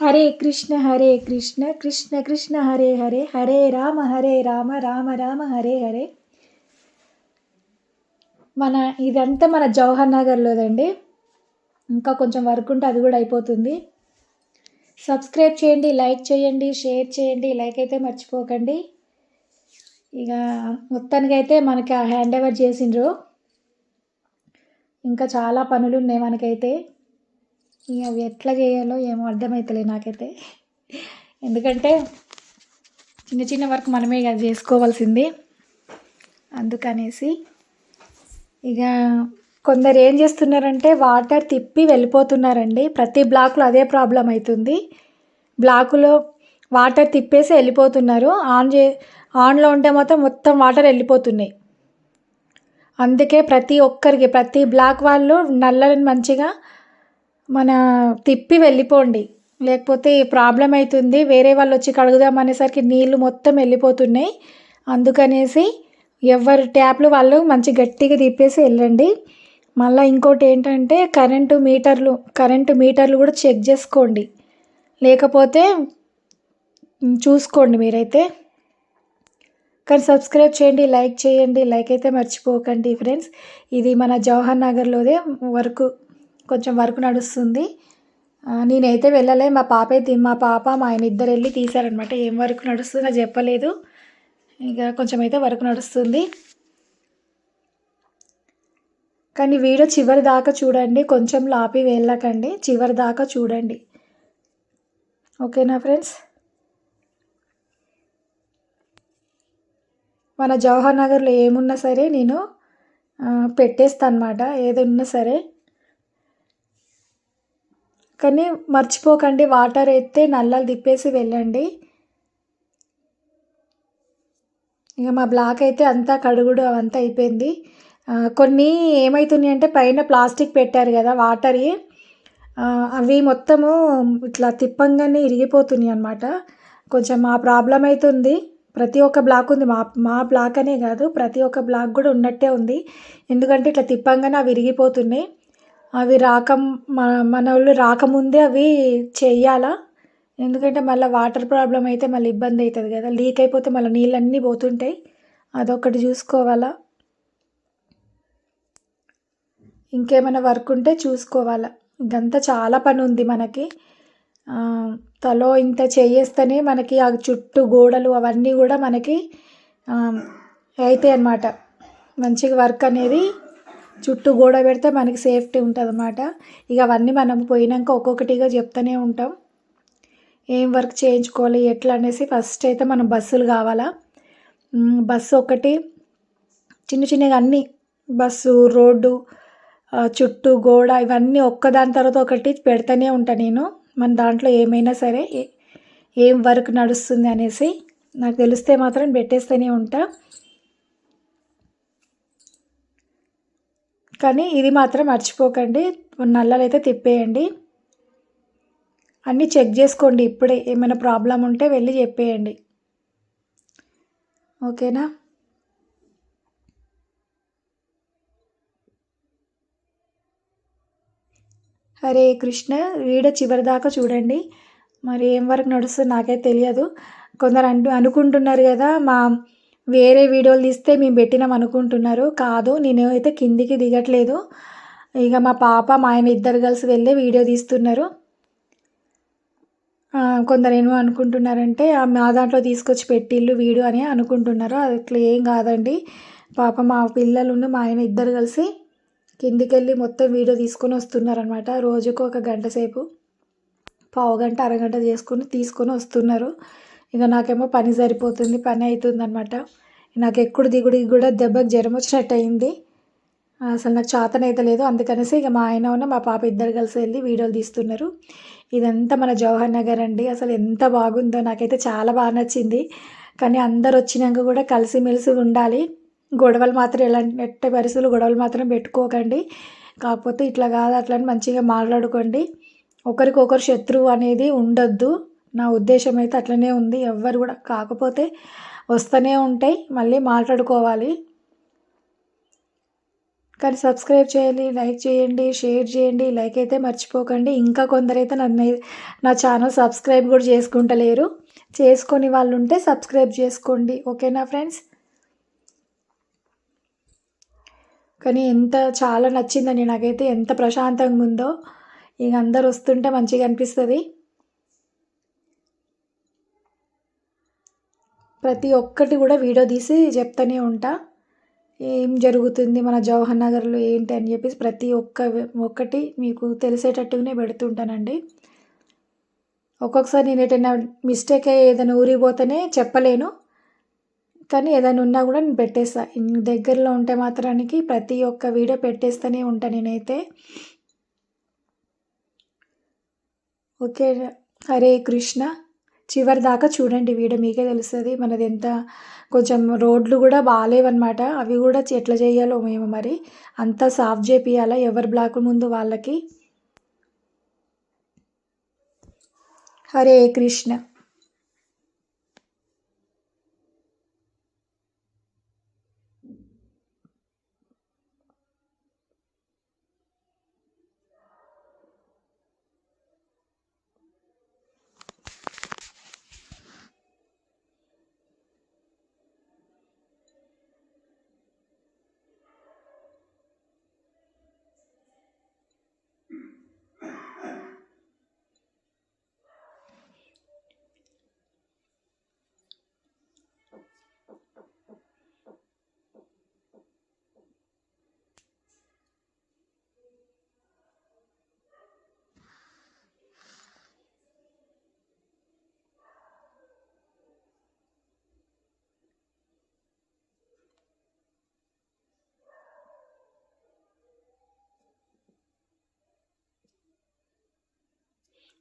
హరే కృష్ణ హరే కృష్ణ కృష్ణ కృష్ణ హరే హరే హరే రామ హరే రామ రామ రామ హరే హరే. మన ఇదంతా మన జవహర్ నగర్లోదండి. ఇంకా కొంచెం వర్క్ ఉంటే అది కూడా అయిపోతుంది. సబ్స్క్రైబ్ చేయండి లైక్ చేయండి షేర్ చేయండి లైక్ అయితే మర్చిపోకండి. ఇక మొత్తానికి అయితే మనకి హ్యాండ్ ఓవర్ చేసిండ్రు. ఇంకా చాలా పనులు ఉన్నాయి మనకైతే. ఇక అవి ఎట్లా చేయాలో ఏమో అర్థమవుతలే నాకైతే. ఎందుకంటే చిన్న చిన్న వర్క్ మనమే కదా చేసుకోవాల్సింది. అందుకనేసి ఇక కొందరు ఏం చేస్తున్నారంటే వాటర్ తిప్పి వెళ్ళిపోతున్నారండి. ప్రతి బ్లాక్లో అదే ప్రాబ్లం అవుతుంది బ్లాకులో వాటర్ తిప్పేసి వెళ్ళిపోతున్నారు. ఆన్ చే ఆన్లో ఉంటే మొత్తం మొత్తం వాటర్ వెళ్ళిపోతున్నాయి. అందుకే ప్రతి ఒక్కరికి ప్రతి బ్లాక్ వాళ్ళు నల్లని మంచిగా మన తిప్పి వెళ్ళిపోండి. లేకపోతే ప్రాబ్లం అవుతుంది వేరే వాళ్ళు వచ్చి కడుగుదాం అనేసరికి నీళ్ళు మొత్తం వెళ్ళిపోతున్నాయి. అందుకనేసి ఎవరు ట్యాప్లు వాళ్ళు మంచి గట్టిగా తిప్పేసి వెళ్ళండి. మళ్ళీ ఇంకోటి ఏంటంటే కరెంటు మీటర్లు కరెంటు మీటర్లు కూడా చెక్ చేసుకోండి. లేకపోతే చూసుకోండి మీరైతే. కానీ సబ్స్క్రైబ్ చేయండి లైక్ చేయండి. లైక్ అయితే మర్చిపోకండి ఫ్రెండ్స్. ఇది మన జవహర్ నగర్లోదే వర్క్. కొంచెం వర్క్ నడుస్తుంది. నేనైతే వెళ్ళలే. మా పాప అయితే మా పాప మా ఆయన ఇద్దరు వెళ్ళి తీశారనమాట ఏం వర్క్ నడుస్తుందో చెప్పలేదు. ఇంకా కొంచెం అయితే వర్క్ నడుస్తుంది. కానీ వీడియో చివరి దాకా చూడండి. కొంచెం లాపి వెళ్ళకండి. చివరి దాకా చూడండి. ఓకేనా ఫ్రెండ్స్? మన జవహర్ నగర్లో ఏమున్నా సరే నేను పెట్టేస్తాను అనమాట ఏదన్నా సరే. కానీ మర్చిపోకండి వాటర్ ఎత్తే నల్లలు తిప్పేసి వెళ్ళండి. ఇక మా బ్లాక్ అయితే అంతా కడుగుడు అవంతా అయిపోయింది. కొన్ని ఏమవుతున్నాయి అంటే పైన ప్లాస్టిక్ పెట్టారు కదా వాటర్వి అవి మొత్తము ఇట్లా తిప్పంగానే ఇరిగిపోతున్నాయి అనమాట కొంచెం మా ప్రాబ్లం అవుతుంది ప్రతి ఒక్క బ్లాక్ ఉంది. మా మా బ్లాక్ అనే కాదు ప్రతి ఒక్క బ్లాక్ కూడా ఉన్నట్టే ఉంది. ఎందుకంటే ఇట్లా తిప్పంగానే అవి విరిగిపోతున్నాయి అవి రాక మన వాళ్ళు రాకముందే అవి చెయ్యాలా ఎందుకంటే మళ్ళీ వాటర్ ప్రాబ్లం అయితే మళ్ళీ ఇబ్బంది అవుతుంది కదా. లీక్ అయిపోతే మళ్ళీ నీళ్ళన్నీ పోతుంటాయి. అదొకటి చూసుకోవాలా? ఇంకేమైనా వర్క్ ఉంటే చూసుకోవాలా? ఇంకంతా చాలా పని ఉంది మనకి. తలో ఇంత చేయేస్తేనే మనకి ఆ చుట్టూ గోడలు అవన్నీ కూడా మనకి అవుతాయి అన్నమాట. మంచిగా వర్క్ అనేది చుట్టూ గోడ పెడితే మనకి సేఫ్టీ ఉంటుంది అన్నమాట ఇక అవన్నీ మనం పోయినాక ఒక్కొక్కటిగా చెప్తూనే ఉంటాం. ఏం వర్క్ చేయించుకోవాలి ఎట్లా అనేసి ఫస్ట్ అయితే మనం బస్సులు కావాలా. బస్సు ఒకటి చిన్న చిన్నగా అన్నీ బస్సు రోడ్డు చుట్టూ గోడ ఇవన్నీ ఒక్కదాని తర్వాత ఒకటి పెడతానే ఉంటాను నేను. మన దాంట్లో ఏమైనా సరే ఏం వర్క్ నడుస్తుంది అనేసి నాకు తెలిస్తే మాత్రం పెట్టేస్తూనే ఉంటా. కానీ ఇది మాత్రం మర్చిపోకండి. నల్లలు అయితే తిప్పేయండి. అన్నీ చెక్ చేసుకోండి. ఇప్పుడే ఏమైనా ప్రాబ్లం ఉంటే వెళ్ళి చెప్పేయండి. ఓకేనా? హరే కృష్ణ వీడియో చివరి దాకా చూడండి. మరి ఏం వరకు నడుస్తుంది నాకే తెలియదు. కొందరు అను అనుకుంటున్నారు కదా మా వేరే వీడియోలు తీస్తే మేము పెట్టినాం అనుకుంటున్నారు. కాదు నేనేమైతే కిందికి దిగట్లేదు. ఇక మా పాప మా ఆయన ఇద్దరు కలిసి వెళ్ళి వీడియో తీస్తున్నారు. కొందరు ఏమో అనుకుంటున్నారంటే మా దాంట్లో తీసుకొచ్చి పెట్టిళ్ళు వీడియో అని అనుకుంటున్నారు. అట్లా ఏం కాదండి. పాప మా పిల్లలు మా ఆయన ఇద్దరు కలిసి కిందికి వెళ్ళి మొత్తం వీడియో తీసుకొని వస్తున్నారనమాట రోజుకు ఒక గంట సేపు పావు గంట అరగంట చేసుకొని తీసుకొని వస్తున్నారు. ఇక నాకేమో పని సరిపోతుంది పని అవుతుంది అనమాట నాకు ఎక్కుడు దిగుడికి కూడా దెబ్బకి జ్వరం వచ్చినట్టు అయింది అసలు నాకు చేతనైతే లేదు. అందుకనేసి ఇక మా ఆయన ఉన్న మా పాప ఇద్దరు కలిసి వెళ్ళి వీడియోలు తీస్తున్నారు. ఇదంతా మన జవహర్ నగర్ అండి. అసలు ఎంత బాగుందో నాకైతే చాలా బాగా నచ్చింది. కానీ అందరు వచ్చినాక కూడా కలిసిమెలిసి ఉండాలి. గొడవలు మాత్రం ఎలాంటి పరిస్థితులు గొడవలు మాత్రం పెట్టుకోకండి. కాకపోతే ఇట్లా కాదు అట్లా మంచిగా మాట్లాడుకోండి. ఒకరికొకరు శత్రువు అనేది ఉండొద్దు. నా ఉద్దేశం అయితే అట్లనే ఉంది. ఎవ్వరు కూడా కాకపోతే వస్తూనే ఉంటాయి. మళ్ళీ మాట్లాడుకోవాలి. కానీ సబ్స్క్రైబ్ చేయాలి లైక్ చేయండి షేర్ చేయండి లైక్ అయితే మర్చిపోకండి. ఇంకా కొందరైతే నన్ను నా ఛానల్ సబ్స్క్రైబ్ కూడా చేసుకుంటలేరు. చేసుకొని వాళ్ళు ఉంటే సబ్స్క్రైబ్ చేసుకోండి. ఓకేనా ఫ్రెండ్స్? కానీ ఎంత చాలా నచ్చిందండి. నాకైతే ఎంత ప్రశాంతంగా ఉందో. ఇక అందరు వస్తుంటే మంచిగా అనిపిస్తుంది. ప్రతి ఒక్కటి కూడా వీడియో తీసి చెప్తూనే ఉంటా. ఏం జరుగుతుంది మన జవహర్ నగర్లో ఏంటి అని చెప్పేసి ప్రతి ఒక్క ఒక్కటి మీకు తెలిసేటట్టుగానే పెడుతుంటానండి. ఒక్కొక్కసారి నేను ఏదైనా మిస్టేక్ అయ్యి ఏదైనా ఊరిపోతేనే చెప్పలేను. కానీ ఏదైనా ఉన్నా కూడా నేను పెట్టేస్తా. దగ్గరలో ఉంటే మాత్రానికి ప్రతి ఒక్క వీడియో పెట్టేస్తూనే ఉంటా నేనైతే. ఓకే హరే కృష్ణ. చివరి దాకా చూడండి వీడియో మీకే తెలుస్తుంది. మనది ఎంత కొంచెం రోడ్లు కూడా బాగాలేవన్నమాట అవి కూడా ఎట్లా చేయాలో మేము మరి అంతా సాఫ్ చేపియాలా ఎవరి బ్లాక్ ముందు వాళ్ళకి? హరే కృష్ణ.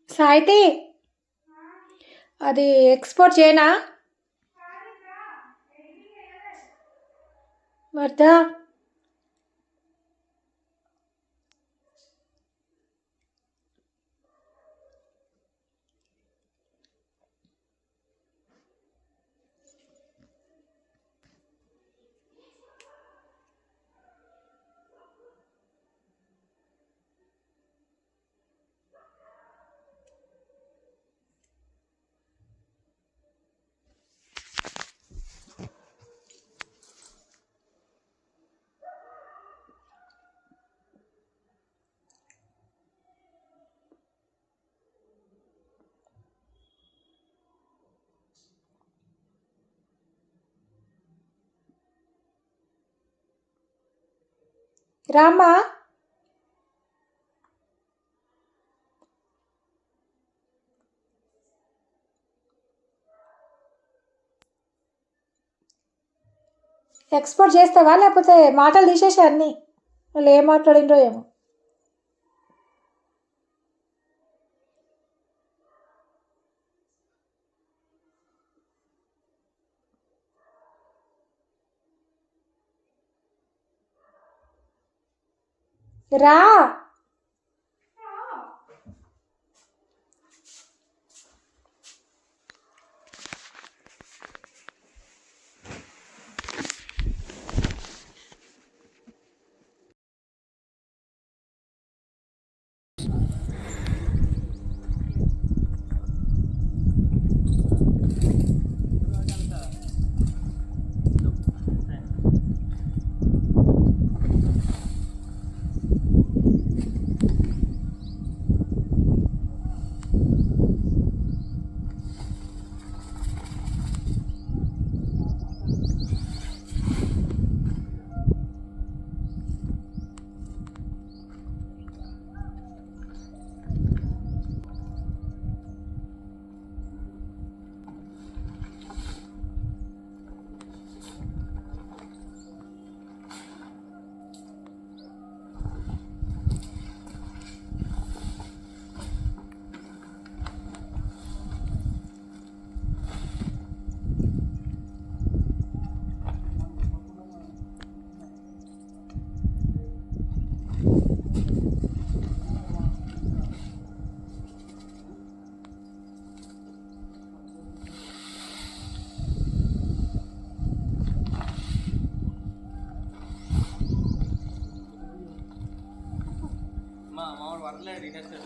సాయితి అది ఎక్స్పోర్ట్ చేయనా? వర్దా రామ్మా ఎక్స్పోర్ట్ చేస్తావా? లేకపోతే మాటలు తీసేసి అన్నీ. వాళ్ళు ఏం మాట్లాడినరో ఏమో. रा। வரல ரிடக்ஷன்